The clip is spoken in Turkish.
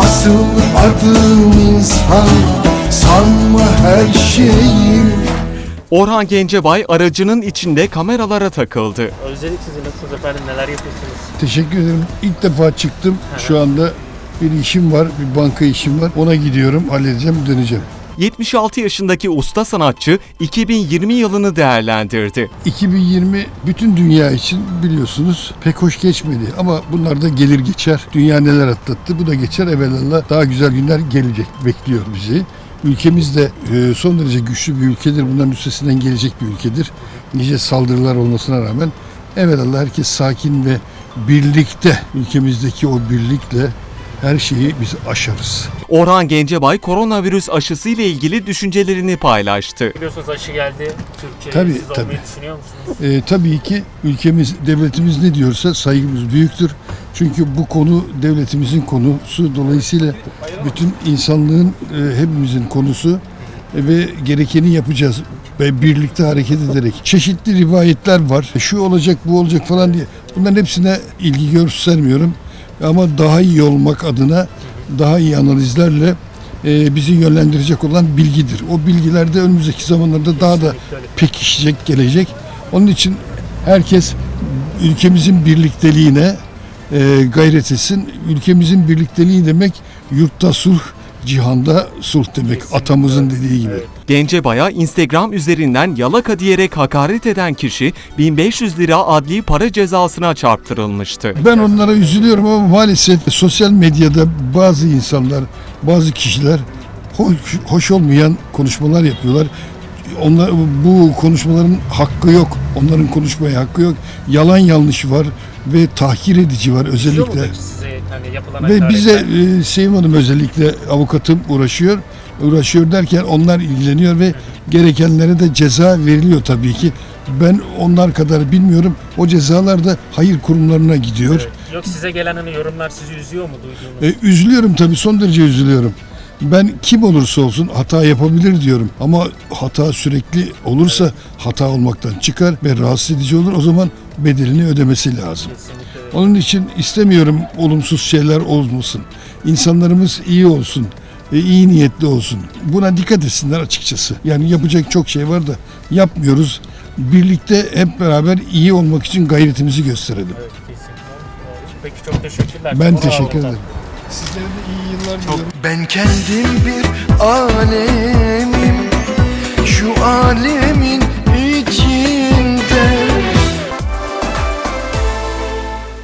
Asıl adım insan Sanma her şeyim Orhan Gencebay aracının içinde kameralara takıldı. Özledik sizi nasılsınız efendim neler yapıyorsunuz? Teşekkür ederim. İlk defa çıktım. Şu anda bir işim var, bir banka işim var. Ona gidiyorum, halledeceğim, döneceğim. 76 yaşındaki usta sanatçı 2020 yılını değerlendirdi. 2020 bütün dünya için biliyorsunuz pek hoş geçmedi ama bunlar da gelir geçer. Dünya neler atlattı bu da geçer evvelallah daha güzel günler gelecek bekliyor bizi. Ülkemiz de e, son derece güçlü bir ülkedir. Bunların üstesinden gelecek bir ülkedir. Nice saldırılar olmasına rağmen evvelallah herkes sakin ve birlikte ülkemizdeki o birlikle her şeyi biz aşarız. Orhan Gencebay koronavirüs aşısı ile ilgili düşüncelerini paylaştı. Biliyorsunuz aşı geldi Türkiye'ye. Tabii, Siz tabii. olmayı düşünüyor musunuz? E, tabii ki ülkemiz, devletimiz ne diyorsa saygımız büyüktür. Çünkü bu konu devletimizin konusu. Dolayısıyla bütün insanlığın, e, hepimizin konusu E, ve gerekeni yapacağız ve birlikte hareket ederek. Çeşitli rivayetler var. Şu olacak, bu olacak falan diye. Bunların hepsine ilgi göstermiyorum. Ama daha iyi olmak adına daha iyi analizlerle e, bizi yönlendirecek olan bilgidir. O bilgiler de önümüzdeki zamanlarda daha da pekişecek, gelecek. Onun için herkes ülkemizin birlikteliğine e, gayret etsin. Ülkemizin birlikteliği demek yurtta sulh, cihanda sulh demek. Atamızın dediği gibi. Gencebay'a Instagram üzerinden yalaka diyerek hakaret eden kişi 1500 lira adli para cezasına çarptırılmıştı. Ben onlara üzülüyorum ama maalesef sosyal medyada bazı insanlar, bazı kişiler hoş, hoş olmayan konuşmalar yapıyorlar. Onlar, bu konuşmaların hakkı yok. Onların konuşmaya hakkı yok. Yalan yanlış var ve tahkir edici var özellikle. size hani yapılan Ve bize e, Sevim Hanım özellikle avukatım uğraşıyor. Uğraşıyor derken onlar ilgileniyor ve gerekenlere de ceza veriliyor tabii ki. Ben onlar kadar bilmiyorum. O cezalar da hayır kurumlarına gidiyor. Evet. Yok size gelen hani yorumlar sizi üzüyor mu duyduğunuz? E, üzülüyorum tabii son derece üzülüyorum. Ben kim olursa olsun hata yapabilir diyorum. Ama hata sürekli olursa hata olmaktan çıkar ve rahatsız edici olur. O zaman bedelini ödemesi lazım. Kesinlikle. Onun için istemiyorum olumsuz şeyler olmasın. İnsanlarımız iyi olsun. iyi niyetli olsun. Buna dikkat etsinler açıkçası. Yani yapacak çok şey var da yapmıyoruz. Birlikte hep beraber iyi olmak için gayretimizi gösterelim. Evet kesinlikle. Peki çok teşekkürler. Ben sağ teşekkür ederim. Sizlere de iyi yıllar diliyorum. Ben kendim bir alemim Şu alemin